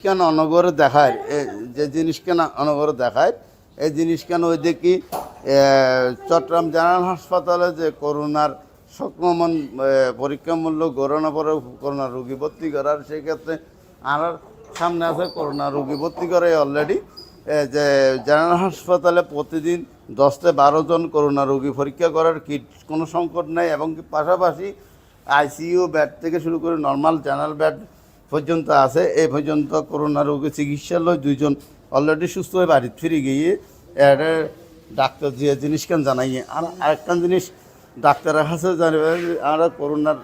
কেন অনগরে দেখায়? যে জিনিস কেন অনগরে দেখায়? এই জিনিস কেন ওই দেখি চট্টগ্রাম জেনারেল হাসপাতালে যে করোনার সংক্রমণ পরীক্ষামূলক করোনা পরে করোনা রোগী ভর্তি করার সেই ক্ষেত্রে আর সামনে আছে করোনা রোগী ভর্তি করে অলরেডি যে জেনারেল হাসপাতালে প্রতিদিন দশ থেকে বারো জন করোনা রোগী পরীক্ষা করার কিট কোনো সংকট নেই এবং পাশাপাশি আইসিইউ বেড থেকে শুরু করে নর্মাল জেনারেল বেড পর্যন্ত আছে, এই পর্যন্ত করোনা রোগী চিকিৎসালয় দুইজন অলরেডি সুস্থ হয়ে বাড়ি ফিরে গিয়ে এটা ডাক্তার যে জিনিস কেন জানাইয়ে? আর আরেকটা জিনিস, ডাক্তারের কাছে জানিবে আমরা করোনার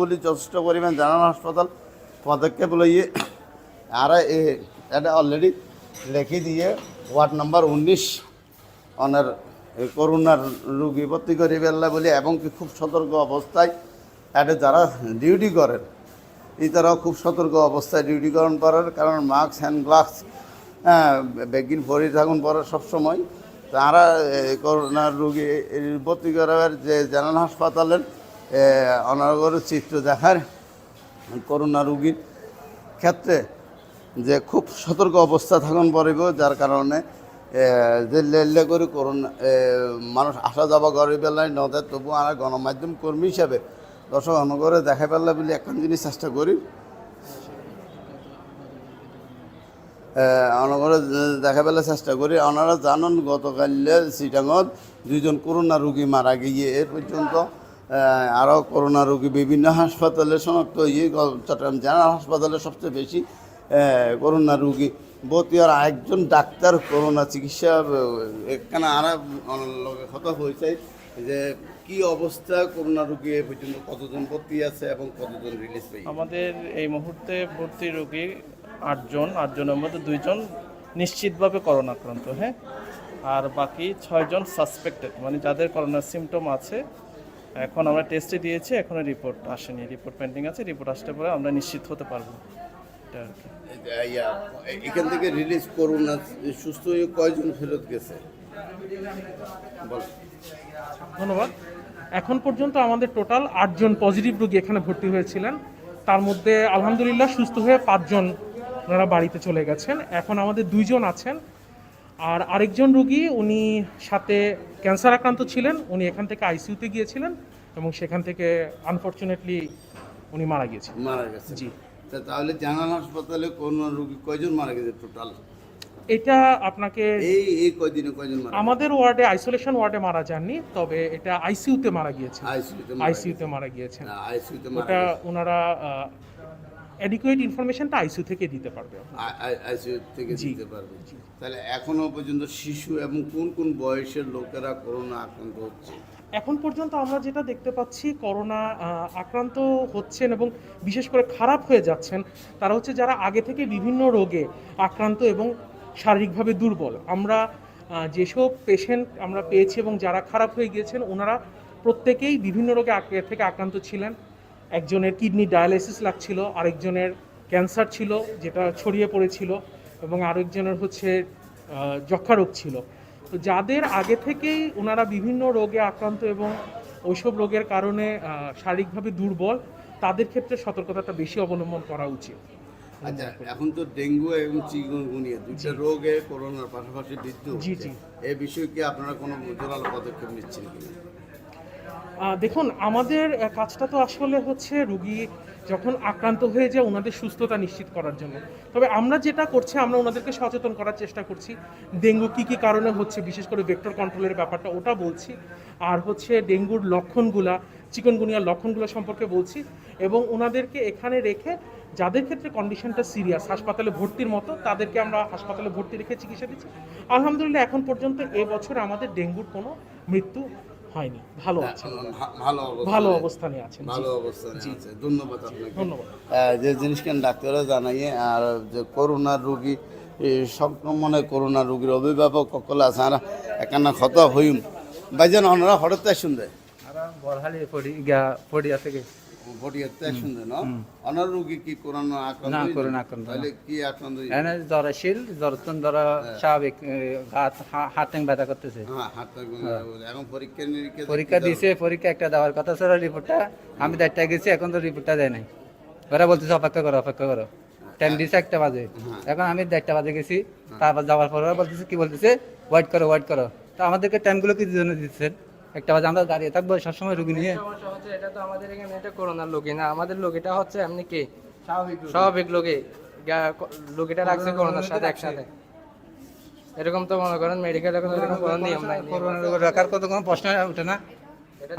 বলি যথেষ্ট পরিমাণ জানান হাসপাতাল, পদক্ষেপ লইয়ে আর এটা অলরেডি লিখে দিয়ে ওয়ার্ড নাম্বার উনিশ অনার করোনার রুগী ভর্তি করে ফেললা বলে, এবং খুব সতর্ক অবস্থায়, এটা যারা ডিউটি করেন তারাও খুব সতর্ক অবস্থায় ডিউটি করেন করার কারণ মাস্ক, হ্যান্ড গ্লাভস বেগিন পরে থাকুন পরে সবসময়। তারা করোনার রুগী ভর্তি করার যে জেনারেল হাসপাতালের অনাগর চিত্র দেখার করোনা রুগীর ক্ষেত্রে যে খুব সতর্ক অবস্থা থাকুন পড়িব যার কারণে লেলে করে করোনা মানুষ আসা যাওয়া করে বেলায় নদে তবু আমরা গণমাধ্যম কর্মী হিসাবে দর্শক অনুগরে দেখা পেলে বলে এখন জিনিস চেষ্টা করি। অনগরে দেখা পেলে চেষ্টা করি। ওনারা জানান গতকালে সিটাঙত দুইজন করোনা রুগী মারা গিয়ে এর পর্যন্ত আরও করোনা রুগী বিভিন্ন হাসপাতালে শনাক্ত হয়ে চট্টগ্রাম জেনারেল হাসপাতালে সবচেয়ে বেশি করোনা রুগী। ভর্তি আর একজন ডাক্তার করোনা চিকিৎসা এখানে আর কথা হয়েছে যে কি অবস্থা করোনা রুগী এ পর্যন্ত? কতজন ভর্তি আছে এবং কতজন রিলিজ পেয়ে আমাদের এই মুহূর্তে ভর্তি রোগী আটজন আটজনের মধ্যে দুইজন নিশ্চিতভাবে করোনা আক্রান্ত হ্যাঁ? আর বাকি ছয়জন সাসপেক্টেড মানে যাদের করোনার সিমটম আছে এখন আমরা টেস্টে দিয়েছি এখনও রিপোর্ট আসেনি। রিপোর্ট পেন্ডিং আছে রিপোর্ট আসতে পরে আমরা নিশ্চিত হতে পারব। এখান থেকে রিলিজ করুন না সুস্থ হয়ে কয়জন ফেরত গেছে? ধন্যবাদ। এখন পর্যন্ত আমাদের টোটাল আটজন পজিটিভ রোগী এখানে ভর্তি হয়েছিলেন। তার মধ্যে আলহামদুলিল্লাহ সুস্থ হয়ে পাঁচজন ওনারা বাড়িতে চলে গেছেন। এখন আমাদের দুইজন আছেন। আর আরেকজন রুগী উনি সাথে ক্যান্সার আক্রান্ত ছিলেন উনি এখান থেকে আইসিইউতে গিয়েছিলেন এবং সেখান থেকে আনফর্চুনেটলি উনি মারা গিয়েছেন মারা গেছে জি। তাহলে জানাল হাসপাতালে কোন রুগী কয়জন মারা গেছে টোটাল? এটা আপনাকে এই এই কয়দিনে কয়জন মারা আমাদের ওয়ার্ডে আইসোলেশন ওয়ার্ডে মারা যাননি তবে এটা আইসিইউতে মারা গিয়েছে। আইসিইউতে আইসিইউতে মারা গিয়েছেন আইসিইউতে মারা ওটা ওনারা অ্যাডিকুয়েট ইনফরমেশনটা আইসিইউ থেকে দিতে পারবে। আইসিইউ থেকে। দিতে পারবে। তাহলে এখনও পর্যন্ত শিশু এবং কোন কোন বয়সের লোকেরা করোনা আক্রান্ত হচ্ছে? এখন পর্যন্ত আমরা যেটা দেখতে পাচ্ছি করোনা আক্রান্ত হচ্ছেন এবং বিশেষ করে খারাপ হয়ে যাচ্ছেন তারা হচ্ছে যারা আগে থেকে বিভিন্ন রোগে আক্রান্ত এবং শারীরিকভাবে দুর্বল। আমরা যেসব পেশেন্ট আমরা পেয়েছি এবং যারা খারাপ হয়ে গিয়েছেন, ওনারা প্রত্যেকেই বিভিন্ন রোগে থেকে আক্রান্ত ছিলেন। একজনের কিডনি ডায়ালাইসিস লাগছিল, আরেকজনের ক্যান্সার ছিল, যেটা ছড়িয়ে পড়েছিল এবং আরেকজনের হচ্ছে যক্ষা রোগ ছিল। তো যাদের আগে থেকেই ওনারা বিভিন্ন রোগে আক্রান্ত এবং ওইসব রোগের কারণে শারীরিকভাবে দুর্বল, তাদের ক্ষেত্রে সতর্কতাটা বেশি অবলম্বন করা উচিত। আচ্ছা এখন তো ডেঙ্গু এবং চিকুনগুনিয়া দুইটা রোগে করোনার পাশাপাশি মৃত্যু জি, জি। এই বিষয়ে কি আপনারা কোনো জোরালো পদক্ষেপ নিচ্ছেন কিনা? দেখুন আমাদের কাজটা তো আসলে হচ্ছে রুগী যখন আক্রান্ত হয়ে যায় ওনাদের সুস্থতা নিশ্চিত করার জন্য। তবে আমরা যেটা করছি আমরা ওনাদেরকে সচেতন করার চেষ্টা করছি। ডেঙ্গু কী কী কারণে হচ্ছে বিশেষ করে ভেক্টর কন্ট্রোলের ব্যাপারটা ওটা বলছি। আর হচ্ছে ডেঙ্গুর লক্ষণগুলা চিকনগুনিয়ার লক্ষণগুলো সম্পর্কে বলছি এবং ওনাদেরকে এখানে রেখে যাদের ক্ষেত্রে কন্ডিশনটা সিরিয়াস হাসপাতালে ভর্তির মতো তাদেরকে আমরা হাসপাতালে ভর্তি রেখে চিকিৎসা দিচ্ছি। আলহামদুলিল্লাহ এখন পর্যন্ত এ বছর আমাদের ডেঙ্গুর কোনো মৃত্যু হয়নি। ভালো আছে। ভালো ভালো অবস্থানে আছেন ভালো অবস্থানে আছে। ধন্যবাদ আপনাকে। ধন্যবাদ। যে জিনিসখান ডাক্তাররা জানাইয়ে আর যে করোনা রোগী এই সংক্রমণে করোনা রোগীর অভিভাবক সকলে আছে আর একানা ক্ষত হইম। বাইজান ওনারা হঠাৎ শুনবে আরা বরহালি পড়িয়া থেকে। ভটিয়াতে শুনবে না? অনার কি করোনা আক্রান্ত না, করোনা আক্রান্ত তাহলে কি আক্রান্ত এনে জ্বর আসিল জ্বর স্বাভাবিক হাত হা- ব্যথা করতেছে। হ্যাঁ হাতটা এখন পরীক্ষা নিরীক্ষা পরীক্ষা দিছে পরীক্ষা একটা দেওয়ার কথা ছিল রিপোর্টটা। আমি দেড়টা গেছি এখন তো রিপোর্টটা দেয় নাই। ওরা বলতেছে অপেক্ষা করো অপেক্ষা করো। টাইম দিছে একটা বাজে। এখন আমি দেড়টা বাজে গেছি তারপর যাওয়ার পরে বলতেছে কি বলতেছে? ওয়েট করো ওয়েট করো। তো আমাদেরকে টাইমগুলো কি জন্য দিচ্ছেন? একটা বাজে আমরা দাঁড়িয়ে থাকব সবসময় রুগী নিয়ে। সমস্যা হচ্ছে এটা তো আমাদের এখানে এটা করোনার লোকে না। আমাদের লোক এটা হচ্ছে এমনি কি? স্বাভাবিক লোকে লোক এটা লোকেটা রাখছে করোনার সাথে একসাথে। এরকম তো মনে করেন মেডিকেল এখন এরকম কোনো নিয়ম নাই। করোনা রোগ রাখার কত কোনো প্রশ্ন ওঠে না।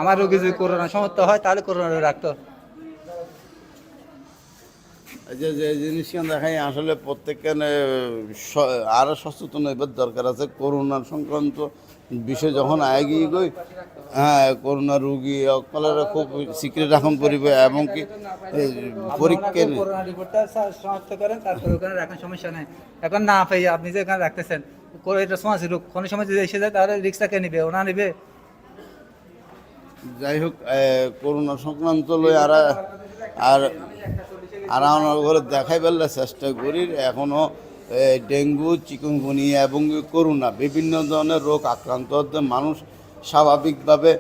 আমার রোগী যদি করোনা সমর্থ হয় তাহলে করোনা রোগ রাখতো। যে যে জিনিসটা দেখাই আসলে প্রত্যেকখানে আরও সচেতন এবার দরকার আছে। করোনা সংক্রান্ত বিষয় যখন আগিয়ে গই হ্যাঁ করোনা রুগী অকলেরা খুব সিক্রেট রাখুন পরিবে এবং কি পরীক্ষা করোনা রিপোর্টটা শনাক্ত করেন তারপরে ওখানে রাখার সমস্যা নেই। এখন না পাই আপনি যে এখানে রাখতেছেন এটা সমাজ রোগ কোনো সময় যদি এসে যায় তাহলে রিক্সটা কে নিবে? ওনা নিবে? যাই হোক করোনা সংক্রান্ত লই আর আর আর আমার ঘরে দেখাই পেলে চেষ্টা করি এখনও ডেঙ্গু চিকুনগুনিয়া এবং করোনা বিভিন্ন ধরনের রোগ আক্রান্ত হতে মানুষ স্বাভাবিকভাবে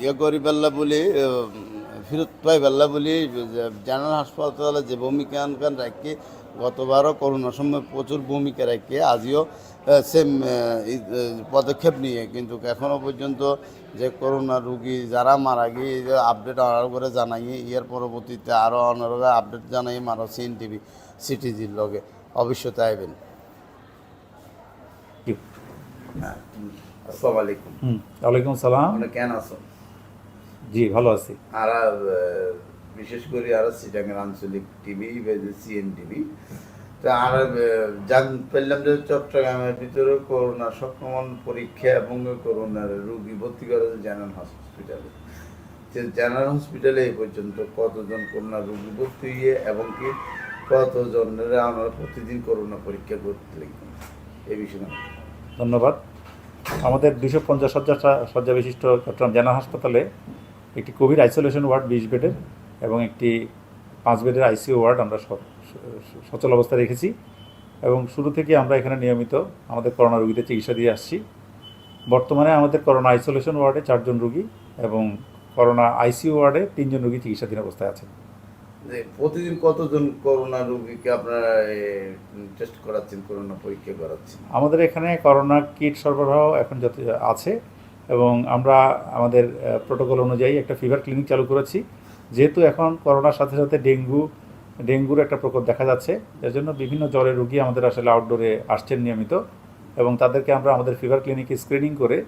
ইয়ে করি বলি এ, ফেরত পাই পেল্লা বলি জেনারেল হাসপাতালে যে ভূমিকা রাখি গতবারও করোনার সময় প্রচুর ভূমিকা রাখি আজিও সেম পদক্ষেপ নিয়ে। কিন্তু এখনও পর্যন্ত যে করোনা রুগী যারা মারা গিয়ে আপডেট আনার করে জানাই ইয়ার পরবর্তীতে আরও অনারা আপডেট জানাই মারো সিএন টিভি সিটিজির লগে। অবশ্যই আইবেন। আসসালামু আলাইকুম হুম ওয়ালাইকুম সালাম। কেন আছো জি ভালো আছি। আর বিশেষ করে আর সিটাঙ্গের আঞ্চলিক টিভি সিএন টিভি আর জান পেলাম যে চট্টগ্রামের ভিতরে করোনা সংক্রমণ পরীক্ষা এবং করোনার রোগী ভর্তি করে জেনারেল হসপিটালে। যে জেনারেল হসপিটালে এই পর্যন্ত কতজন করোনা রোগী ভর্তি হয়ে এবং কি কতজনের আমরা প্রতিদিন করোনা পরীক্ষা করতে লাগবে এই বিষয়ে ধন্যবাদ। আমাদের দুশো পঞ্চাশ শয্যা শয্যা বিশিষ্ট চট্টগ্রাম জেনারেল হাসপাতালে একটি কোভিড আইসোলেশন ওয়ার্ড বিশ বেডের এবং একটি পাঁচ বেডের আইসিইউ ওয়ার্ড আমরা স- স- সচল অবস্থায় রেখেছি এবং শুরু থেকে আমরা এখানে নিয়মিত আমাদের করোনা রোগীদের চিকিৎসা দিয়ে আসছি। বর্তমানে আমাদের করোনা আইসোলেশন ওয়ার্ডে চারজন রোগী এবং করোনা আইসিইউ ওয়ার্ডে তিনজন রোগী চিকিৎসাধীন অবস্থায় আছেন। প্রতিদিন কতজন করোনা রোগীকে আপনারা টেস্ট করাচ্ছেন করোনা পরীক্ষা করাচ্ছেন? আমাদের এখানে করোনা কিট সরবরাহ এখন যত আছে এবং আমরা আমাদের প্রোটোকল অনুযায়ী একটা ফিভার ক্লিনিক চালু করেছি। যেহেতু এখন করোনার সাথে সাথে ডেঙ্গু ডেঙ্গুর একটা প্রকোপ দেখা যাচ্ছে। যার জন্য বিভিন্ন জ্বরের রোগী আমাদের আসলে আউটডোরে আসছেন নিয়মিত এবং তাদেরকে আমরা আমাদের ফিভার ক্লিনিকে স্ক্রিনিং করে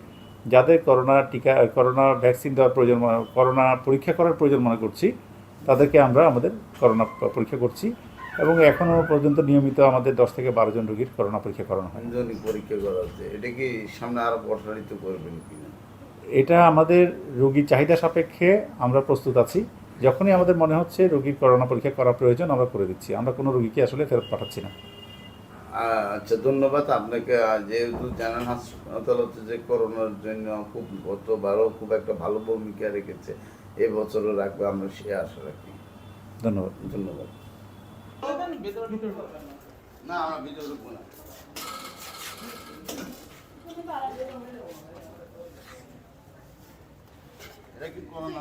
যাদের করোনা টিকা করোনা ভ্যাকসিন দেওয়ার প্রয়োজন করোনা পরীক্ষা করার প্রয়োজন মনে করছি তাদেরকে আমরা আমাদের করোনা পরীক্ষা করছি এবং এখনও পর্যন্ত নিয়মিত আমাদের দশ থেকে বারো জন রোগীর করোনা পরীক্ষা করানো হয়। এটা কি সামনে আরও প্রসারিত করবেন কিনা? এটা আমাদের রোগীর চাহিদা সাপেক্ষে আমরা প্রস্তুত আছি। যখনই আমাদের মনে হচ্ছে রোগীর করোনা পরীক্ষা করা প্রয়োজন আমরা করে দিচ্ছি। আমরা কোনো রোগীকে আসলে ফেরত পাঠাচ্ছি না। আচ্ছা ধন্যবাদ আপনাকে। যেহেতু জানান হাসপাতাল হচ্ছে যে করোনার জন্য খুব গতবারও খুব একটা ভালো ভূমিকা রেখেছে এবছরও রাখবে আমরা সে আশা রাখি। ধন্যবাদ। ধন্যবাদ। না আমরা ঢুকবো না। এটা কি করোনা